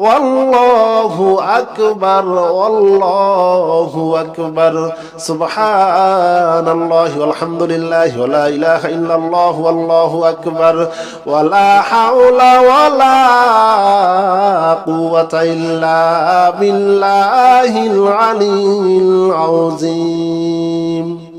ওয়াল্লাহু আকবার ওয়াল্লাহু আকবার। সুবহানাল্লাহি, আলহামদুলিল্লাহি ওয়ালা ইলাহা ইল্লাল্লাহ, ওয়াল্লাহু আকবার। ওয়ালা হাওলা ওয়ালা কুওয়াতা ইল্লা বিল্লাহিল আলিল আযীম।